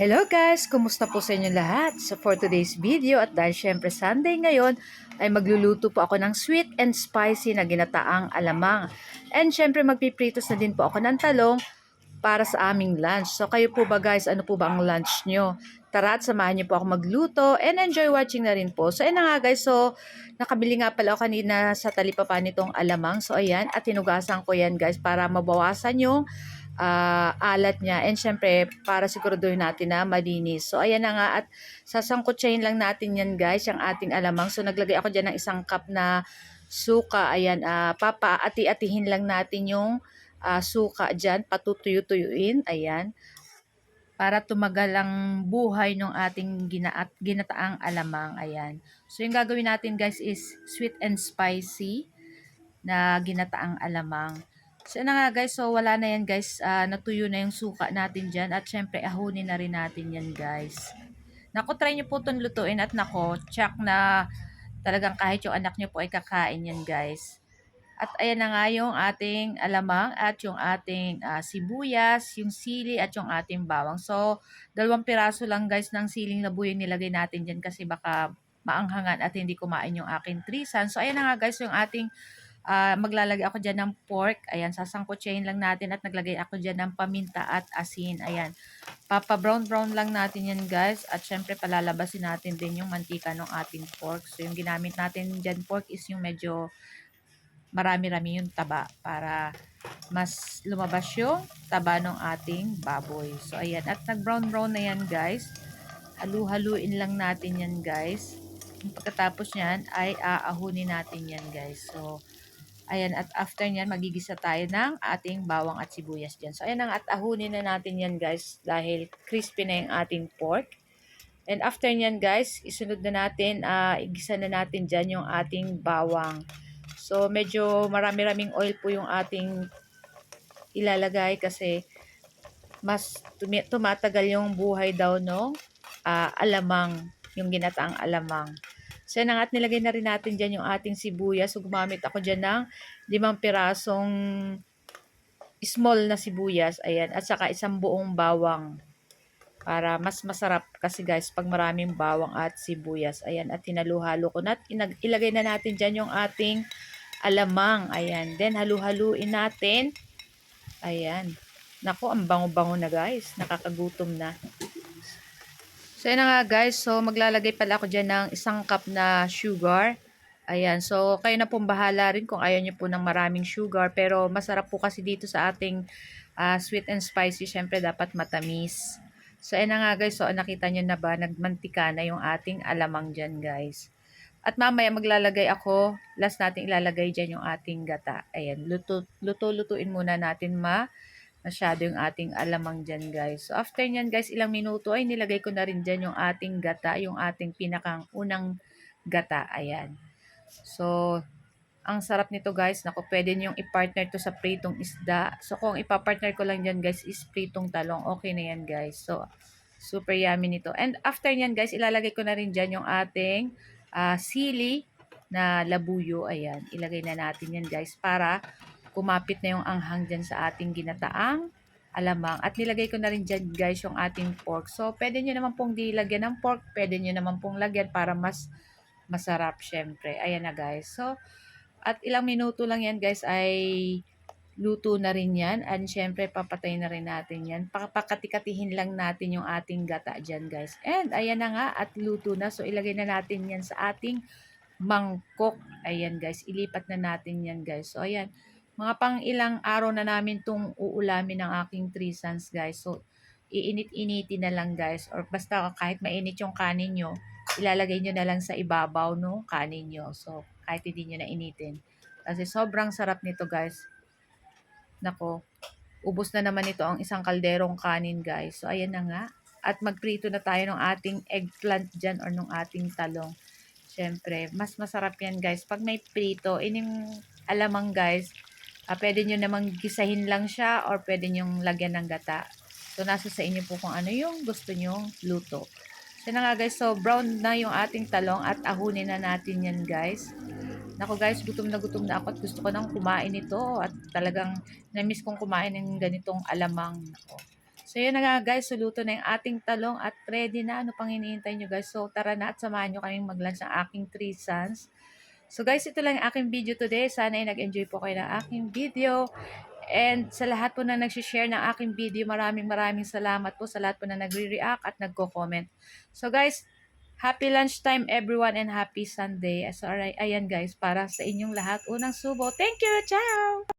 Hello guys! Kumusta po sa inyo lahat? So for today's video at dahil syempre Sunday ngayon ay magluluto po ako ng sweet and spicy na ginataang alamang. And syempre magpipritos na din po ako ng talong para sa aming lunch. So kayo po ba guys, ano po ba ang lunch nyo? Tara at samahan niyo po ako magluto and enjoy watching na rin po. So ayun nga guys, so nakabili nga pala ako kanina sa talipapa nitong alamang. So ayan, at tinugasan ko yan guys para mabawasan yung ah, alat niya. And syempre, para siguraduhin natin na malinis. So, ayan na nga. At sasangkutsahin lang natin yan, guys, yung ating alamang. So, naglagay ako dyan ng isang cup na suka. Ayan, uh, papa-ati-atihin lang natin yung ah, suka dyan. Patutuyo-tuyuin. Ayan. Para tumagal ang buhay ng ating ginaat, ginataang alamang. Ayan. So, yung gagawin natin, guys, is sweet and spicy na ginataang alamang. So, na nga guys, so wala na yan guys, uh, natuyo na yung suka natin dyan at syempre ahunin na rin natin yan guys. Nako, try nyo po itong lutuin at nako, check na talagang kahit yung anak nyo po ay kakain yan guys. At ayan na nga yung ating alamang at yung ating uh, sibuyas, yung sili at yung ating bawang. So, dalawang piraso lang guys ng siling na buyo nilagay natin dyan kasi baka maanghangan at hindi kumain yung aking trisan. So, ayan na nga guys yung ating uh, maglalagay ako dyan ng pork. Ayan, sasangkotsahin lang natin at naglagay ako dyan ng paminta at asin. Ayan, papa brown brown lang natin yan guys. At syempre palalabasin natin din yung mantika ng ating pork. So yung ginamit natin dyan pork is yung medyo marami-rami yung taba para mas lumabas yung taba ng ating baboy. So ayan, at nag brown brown na yan guys. Halu-haluin lang natin yan guys. Pagkatapos niyan ay aahunin natin yan guys. So Ayan, at after nyan, magigisa tayo ng ating bawang at sibuyas dyan. So, ayan ang at ahunin na natin yan guys dahil crispy na yung ating pork. And after nyan guys, isunod na natin, uh, igisa na natin dyan yung ating bawang. So, medyo marami-raming oil po yung ating ilalagay kasi mas tumatagal yung buhay daw no uh, alamang, yung ginataang alamang. So, yan at nilagay na rin natin dyan yung ating sibuyas. So, gumamit ako dyan ng limang pirasong small na sibuyas. Ayan. At saka isang buong bawang. Para mas masarap kasi guys pag maraming bawang at sibuyas. Ayan. At hinaluhalo ko na. At ilagay na natin dyan yung ating alamang. Ayan. Then, halu-haluin natin. Ayan. Nako, ang bango-bango na guys. Nakakagutom na. So, yun nga guys. So, maglalagay pala ako dyan ng isang cup na sugar. Ayan. So, kayo na pong bahala rin kung ayaw nyo po ng maraming sugar. Pero, masarap po kasi dito sa ating uh, sweet and spicy. Siyempre, dapat matamis. So, ayan na nga guys. So, nakita nyo na ba? Nagmantika na yung ating alamang dyan guys. At mamaya maglalagay ako, last natin ilalagay dyan yung ating gata. Ayan, luto-lutuin muna natin ma masyado yung ating alamang dyan guys. So after nyan guys, ilang minuto ay nilagay ko na rin dyan yung ating gata, yung ating pinakang unang gata. Ayan. So, ang sarap nito guys. Naku, pwede nyo i-partner to sa pritong isda. So, kung ipapartner ko lang dyan guys is pritong talong. Okay na yan guys. So, super yummy nito. And after nyan guys, ilalagay ko na rin dyan yung ating uh, sili na labuyo. Ayan. Ilagay na natin yan guys para kumapit na yung anghang dyan sa ating ginataang alamang. At nilagay ko na rin dyan guys yung ating pork. So, pwede nyo naman pong dilagyan ng pork. Pwede nyo naman pong lagyan para mas masarap syempre. Ayan na guys. So, at ilang minuto lang yan guys ay luto na rin yan. And syempre, papatay na rin natin yan. Pakakatikatihin lang natin yung ating gata dyan guys. And ayan na nga at luto na. So, ilagay na natin yan sa ating mangkok. Ayan guys, ilipat na natin yan guys. So, ayan mga pang ilang araw na namin tong uulamin ng aking three sons guys. So, iinit-initi na lang guys. Or basta kahit mainit yung kanin nyo, ilalagay nyo na lang sa ibabaw no kanin nyo. So, kahit hindi nyo na initin. Kasi sobrang sarap nito guys. Nako, ubos na naman ito ang isang kalderong kanin guys. So, ayan na nga. At magprito na tayo ng ating eggplant dyan or ng ating talong. Siyempre, mas masarap yan guys. Pag may prito, ining alamang guys, Uh, pwede nyo namang gisahin lang siya or pwede nyo lagyan ng gata. So, nasa sa inyo po kung ano yung gusto nyo luto. So, na nga guys. So, brown na yung ating talong at ahunin na natin yan guys. Nako guys, gutom na gutom na ako at gusto ko nang kumain ito. At talagang na-miss kong kumain ng ganitong alamang. Nako. So yun na nga guys, suluto na yung ating talong at ready na. Ano pang hinihintay nyo guys? So tara na at samahan nyo kaming mag-lunch ng aking three sons. So guys, ito lang aking video today. Sana ay nag-enjoy po kayo ng aking video. And sa lahat po na nag-share ng aking video, maraming maraming salamat po sa lahat po na nagre-react at nagko-comment. So guys, happy lunchtime everyone and happy Sunday. So ayan guys, para sa inyong lahat, unang subo. Thank you! Ciao!